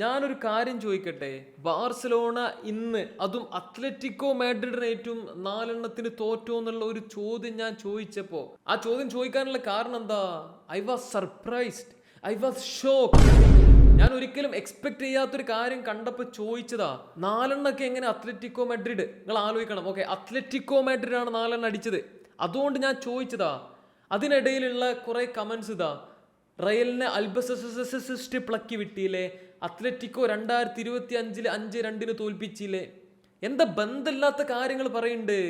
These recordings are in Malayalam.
ഞാനൊരു കാര്യം ചോദിക്കട്ടെ? ബാർസലോണ ഇന്ന് അതും അത്ലറ്റിക്കോ മാഡ്രിഡിന് ഏറ്റവും നാലെണ്ണത്തിന് തോറ്റോ എന്നുള്ള ഒരു ചോദ്യം ഞാൻ ചോദിച്ചപ്പോ ആ ചോദ്യം ചോദിക്കാനുള്ള കാരണം എന്താ? I was surprised I was shock ഞാൻ ഒരിക്കലും എക്സ്പെക്ട് ചെയ്യാത്തൊരു കാര്യം കണ്ടപ്പോൾ ചോദിച്ചതാ നാലെണ്ണൊക്കെ എങ്ങനെ അത്ലറ്റിക്കോ മാഡ്രിഡ്? നിങ്ങൾ ആലോചിക്കണം. ഓക്കെ അത്ലറ്റിക്കോ മാഡ്രിഡ് ആണ് നാലെണ്ണം അടിച്ചത്. അതുകൊണ്ട് ഞാൻ ചോദിച്ചതാ അതിനിടയിലുള്ള കുറേ കമൻസ് ഇതാ. റയലിനെ അൽബസിസ്റ്റ് പ്ലക്കി വിട്ടിയില്ലേ? അത്ലറ്റിക്കോ രണ്ടായിരത്തി ഇരുപത്തി അഞ്ചിൽ അഞ്ച് രണ്ടിന് തോൽപ്പിച്ചില്ലേ? എന്താ ബന്ധമില്ലാത്ത കാര്യങ്ങൾ പറയുന്നുണ്ട്?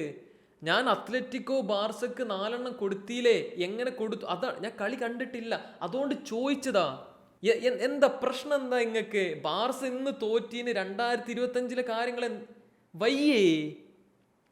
ഞാൻ അത്ലറ്റിക്കോ ബാർസക്ക് നാലെണ്ണം കൊടുത്തില്ലേ എങ്ങനെ കൊടുത്തു? അതാ ഞാൻ കളി കണ്ടിട്ടില്ല. അതുകൊണ്ട് ചോദിച്ചതാ. എന്താ പ്രശ്നം എന്താ ഇങ്ങക്ക്? ബാർസ ഇന്ന് തോറ്റീന് രണ്ടായിരത്തി ഇരുപത്തി അഞ്ചിലെ കാര്യങ്ങൾ വയ്യേ.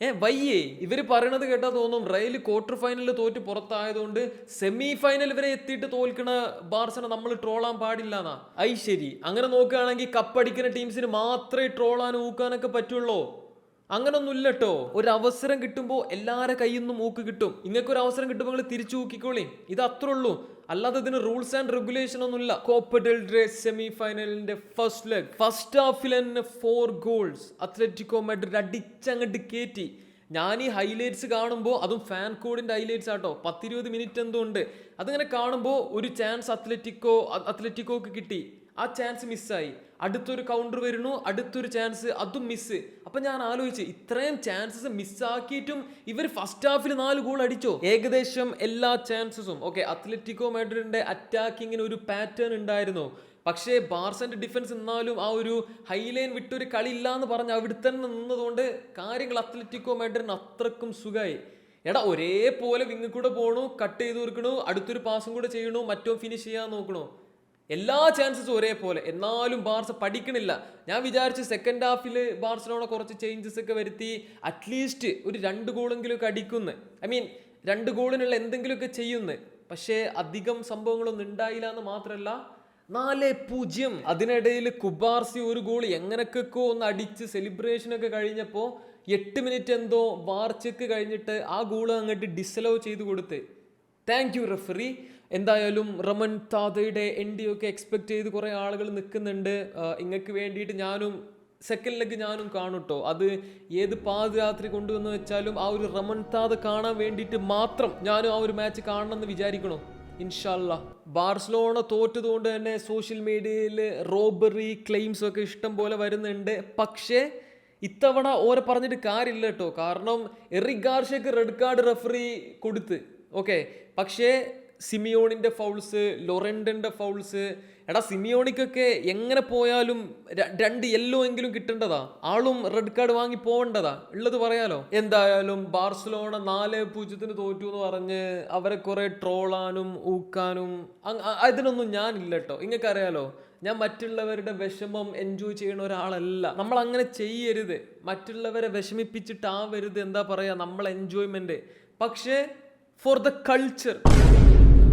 ഏ വയ്യേ. ഇവർ പറയണത് കേട്ടാ തോന്നും. റയൽ ക്വാർട്ടർ ഫൈനലിൽ തോറ്റ് പുറത്തായതുകൊണ്ട് സെമി ഫൈനൽ വരെ എത്തിയിട്ട് തോൽക്കണ ബാർസനെ നമ്മൾ ട്രോളാൻ പാടില്ലെന്നാ. ഐ ശരി അങ്ങനെ നോക്കുകയാണെങ്കിൽ കപ്പടിക്കുന്ന ടീംസിന് മാത്രമേ ട്രോളാൻ ഊക്കാനൊക്കെ പറ്റുള്ളൂ. അങ്ങനൊന്നും കേട്ടോ ഒരു അവസരം കിട്ടുമ്പോൾ എല്ലാരെ കയ്യിൽ നിന്നും മൂക്ക് കിട്ടും. നിങ്ങൾക്ക് ഒരു അവസരം കിട്ടുമ്പോൾ നിങ്ങൾ തിരിച്ചു നോക്കിക്കോളി ഇത് അത്രേ ഉള്ളൂ അല്ലാതെ ഇതിന് റൂൾസ് ആൻഡ് റെഗുലേഷൻ ഒന്നുമില്ല. കോപ്പ ഡെൽ ഡ്രേ സെമി ഫൈനലിന്റെ ഫസ്റ്റ് ലെഗ് ഫസ്റ്റ് ഹാഫിൽ തന്നെ ഫോർ ഗോൾസ് അത്ലറ്റിക്കോ മാഡ്രിഡ് അടിച്ചങ്ങട്ട് കയറ്റി ഞാൻ ഈ ഹൈലൈറ്റ്സ് കാണുമ്പോൾ അതും ഫാൻ കോഡിന്റെ ഹൈലൈറ്റ്സ് ആട്ടോ. പത്തിരുപത് മിനിറ്റ് എന്തോ ഉണ്ട്. അതിങ്ങനെ കാണുമ്പോൾ ഒരു ചാൻസ് അത്ലറ്റിക്കോ അത്ലറ്റിക്കോക്ക് കിട്ടി. ആ ചാൻസ് മിസ്സായി അടുത്തൊരു കൗണ്ടർ വരുന്നു അടുത്തൊരു ചാൻസ് അതും മിസ്സ് അപ്പൊ ഞാൻ ആലോചിച്ച് ഇത്രയും ചാൻസസ് മിസ്സാക്കിയിട്ടും ഇവർ ഫസ്റ്റ് ഹാഫിൽ നാല് ഗോൾ അടിച്ചോ? ഏകദേശം എല്ലാ ചാൻസസും ഓക്കെ അത്ലറ്റിക്കോ മാഡ്രിഡിന്റെ അറ്റാക്കിങ്ങിന് ഒരു പാറ്റേൺ ഉണ്ടായിരുന്നു. പക്ഷേ ബാർസന്റെ ഡിഫൻസ് എന്നാലും ആ ഒരു ഹൈലൈൻ വിട്ടൊരു കളി ഇല്ല എന്ന് പറഞ്ഞ് അവിടെ തന്നെ നിന്നതുകൊണ്ട് കാര്യങ്ങൾ അത്ലറ്റിക്കോ മാഡ്രിഡിന് അത്രക്കും സുഖമായി എടാ ഒരേപോലെ വിങ്ങി കൂടെ പോകണു കട്ട് ചെയ്ത് കൊടുക്കണു അടുത്തൊരു പാസും കൂടെ ചെയ്യണു മറ്റോ ഫിനിഷ് ചെയ്യാൻ നോക്കണു. എല്ലാ ചാൻസസും ഒരേപോലെ. എന്നാലും ബാർസ പഠിക്കണില്ല. ഞാൻ വിചാരിച്ചു സെക്കൻഡ് ഹാഫിൽ ബാർസലോണ കുറച്ച് ചേഞ്ചസ് ഒക്കെ വരുത്തി അറ്റ്ലീസ്റ്റ് ഒരു രണ്ട് ഗോളെങ്കിലും ഒക്കെ അടിക്കുന്നു. ഐ മീൻ രണ്ട് ഗോളിനുള്ള എന്തെങ്കിലുമൊക്കെ ചെയ്യുന്നു. പക്ഷേ അധികം സംഭവങ്ങളൊന്നും ഉണ്ടായില്ല എന്ന് മാത്രമല്ല നാല് പൂജ്യം. അതിനിടയിൽ കുബാർസി ഒരു ഗോൾ എങ്ങനെയൊക്കെക്കോ ഒന്ന് അടിച്ച് സെലിബ്രേഷൻ ഒക്കെ കഴിഞ്ഞപ്പോൾ എട്ട് മിനിറ്റ് എന്തോ വാർച്ചക്ക് കഴിഞ്ഞിട്ട് ആ ഗോൾ അങ്ങോട്ട് ഡിസലോ ചെയ്ത് കൊടുത്ത്. താങ്ക് യു റെഫറി എന്തായാലും റമൻ താതയുടെ എൻ ഡി ഒക്കെ എക്സ്പെക്ട് ചെയ്ത് കുറേ ആളുകൾ നിൽക്കുന്നുണ്ട്. ഇങ്ങക്ക് വേണ്ടിയിട്ട് ഞാനും സെക്കൻഡ് ലെഗ് ഞാനും കാണുട്ടോ അത് ഏത് പാതിരാത്രി കൊണ്ടുവന്ന് വെച്ചാലും ആ ഒരു റമൺ താത കാണാൻ വേണ്ടിയിട്ട് മാത്രം ഞാനും ആ ഒരു മാച്ച് കാണണമെന്ന് വിചാരിക്കണോ? ഇൻഷല്ല ബാർസലോണ തോറ്റതുകൊണ്ട് തന്നെ സോഷ്യൽ മീഡിയയിൽ റോബറി ക്ലെയിംസ് ഒക്കെ ഇഷ്ടം പോലെ വരുന്നുണ്ട്. പക്ഷേ ഇത്തവണ ഓരെ പറഞ്ഞിട്ട് കാര്യമില്ല കേട്ടോ കാരണം എറിക് ഗാർഷയ്ക്ക് റെഡ് കാർഡ് റെഫറി കൊടുത്ത്. ഓക്കെ പക്ഷേ സിമിയോണിന്റെ ഫൗൾസ് ലൊറൻഡന്റെ ഫൗൾസ് എടാ സിമിയോണിക്കൊക്കെ എങ്ങനെ പോയാലും രണ്ട് യെല്ലോ എങ്കിലും കിട്ടേണ്ടതാ? ആളും റെഡ് കാർഡ് വാങ്ങി പോകേണ്ടതാ ഉള്ളത് പറയാലോ? എന്തായാലും ബാർസലോണ നാല് പൂജ്യത്തിന് തോറ്റു എന്ന് പറഞ്ഞ് അവരെ കുറെ ട്രോളാനും ഊക്കാനും അതിനൊന്നും ഞാനില്ല കേട്ടോ ഇങ്ങക്ക് അറിയാലോ ഞാൻ മറ്റുള്ളവരുടെ വിഷമം എൻജോയ് ചെയ്യുന്ന ഒരാളല്ല. നമ്മൾ അങ്ങനെ ചെയ്യരുത്. മറ്റുള്ളവരെ വിഷമിപ്പിച്ചിട്ടാവരുത്. എന്താ പറയാ? നമ്മൾ എൻജോയ്മെന്റ് പക്ഷേ for the culture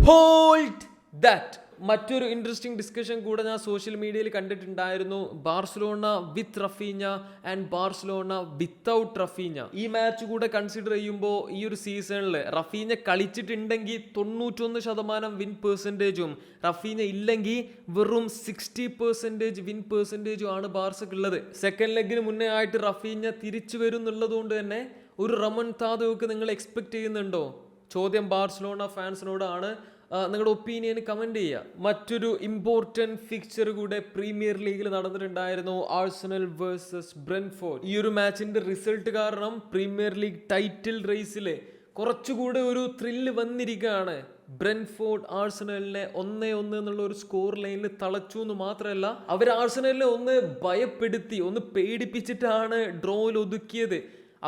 hold that മറ്റൊരു ഇൻട്രസ്റ്റിംഗ് ഡിസ്കഷൻ കൂടെ ഞാൻ സോഷ്യൽ മീഡിയയിൽ കണ്ടിട്ടുണ്ടായിരുന്നു. Barcelona with Raphinha and Barcelona without Raphinha ഈ മാച്ച് കൂടെ കൺസിഡർ ചെയ്യുമ്പോൾ ഈ ഒരു സീസണിൽ റഫീഞ്ഞ കളിച്ചിട്ടുണ്ടെങ്കിൽ തൊണ്ണൂറ്റൊന്ന് ശതമാനം വിൻ പെർസെന്റേജും റഫീഞ്ഞ ഇല്ലെങ്കിൽ വെറും സിക്സ്റ്റി പെർസെന്റേജ് വിൻ പെർസെന്റേജും ആണ് ബാർസക്ക് ഉള്ളത് സെക്കൻഡ് ലെഗിന് മുന്നേ ആയിട്ട് റഫീഞ്ഞ തിരിച്ചു വരും എന്നുള്ളത് കൊണ്ട് തന്നെ ഒരു റമൺ താതുവൊക്കെ നിങ്ങൾ എക്സ്പെക്ട് ചെയ്യുന്നുണ്ടോ? ചോദ്യം ബാർസലോണ ഫാൻസിനോടാണ് നിങ്ങളുടെ ഒപ്പീനിയൻ കമന്റ് ചെയ്യുക. മറ്റൊരു ഇമ്പോർട്ടന്റ് ഫിക്ചർ കൂടെ പ്രീമിയർ ലീഗിൽ നടന്നിട്ടുണ്ടായിരുന്നു ആഴ്സണൽ വേഴ്സസ് ബ്രെൻഫോർഡ് ഈ ഒരു മാച്ചിന്റെ റിസൾട്ട് കാരണം പ്രീമിയർ ലീഗ് ടൈറ്റിൽ റേസിൽ കുറച്ചുകൂടെ ഒരു ത്രില്ല് വന്നിരിക്കുകയാണ്. ബ്രെൻഫോർഡ് ആഴ്സണലിനെ ഒന്നേ ഒന്ന് എന്നുള്ള ഒരു സ്കോർ ലൈനിൽ തളച്ചു എന്ന് മാത്രമല്ല അവർ ആഴ്സണലിനെ ഒന്ന് ഭയപ്പെടുത്തി ഒന്ന് പേടിപ്പിച്ചിട്ടാണ് ഡ്രോയിൽ ഒതുക്കിയത്.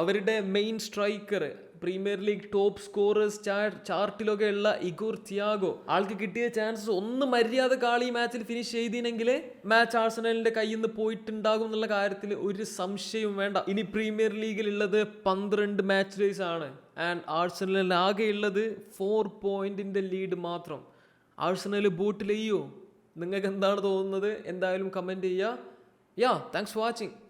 അവരുടെ main striker Premier League top scorers ചാർട്ടിലൊക്കെ ഉള്ള ഇഗോർ ത്യാഗോ. ആൾക്ക് കിട്ടിയ ചാൻസസ് ഒന്ന് മര്യാദ കാളി മാച്ചിൽ ഫിനിഷ് ചെയ്തിനെങ്കിൽ മാച്ച് ആഴ്സണലിന്റെ കയ്യിൽ നിന്ന് പോയിട്ടുണ്ടാകും എന്നുള്ള കാര്യത്തിൽ ഒരു സംശയവും വേണ്ട. ഇനി പ്രീമിയർ ലീഗിൽ ഉള്ളത് പന്ത്രണ്ട് മാച്ച് ഡേയ്സ് ആണ്. ആൻഡ് ആഴ്സണലിൽ ആകെ ഉള്ളത് ഫോർ പോയിന്റിന്റെ ലീഡ് മാത്രം. ആഴ്സണൽ ബോട്ടിലെയ്യോ നിങ്ങൾക്ക് എന്താണ് തോന്നുന്നത്? എന്തായാലും കമന്റ് ചെയ്യുക. യാ താങ്ക്സ് ഫോർ വാച്ചിങ്